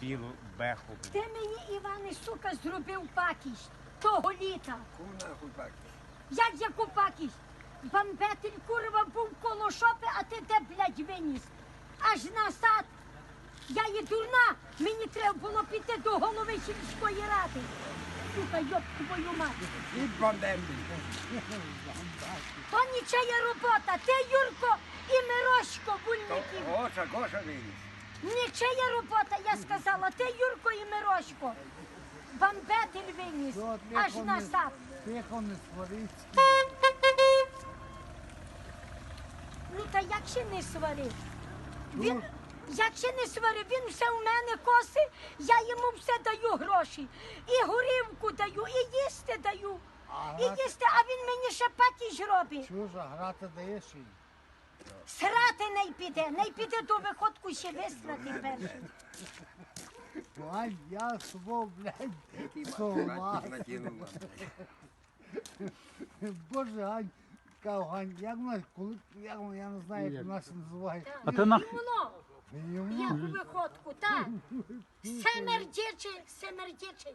білу беху. Ти мені, Іване, сука, зробив пакість того літа. Кому нахуй пак? Як яку пакість? Бамбетель курва був коло шопи, а ти де, блядь, виніс? Аж на сад. Я є дурна, мені треба було піти до голови сільської ради. Сука, йоб твою мать. І бандембі. То нічия робота. Ти, Юрко, і Мирошко, бульників. Гоша, Гоша виріс. Нічия робота, я сказала. Ти, Юрко, і Мирошко. Бамбетель виніс. Аж на сад. Тихо не сварись. Ну та як ще не сварив? Він як ще не сварив, він все у мене коси, я йому все даю гроші. І горівку даю, і їсти даю. А І грати, їсти, а він мені ще патіж робить. чужа, грати даєш їй. Срати не піде, не піде до виходку ще висрати перше. Я блядь, Який Совла. математик накинула. Боже, Ань, кажу, Ань, як вона, коли, як вона, я не знаю, як вона це називає. А ти на Воно, як у виходку, так. Семердячий, семердячий.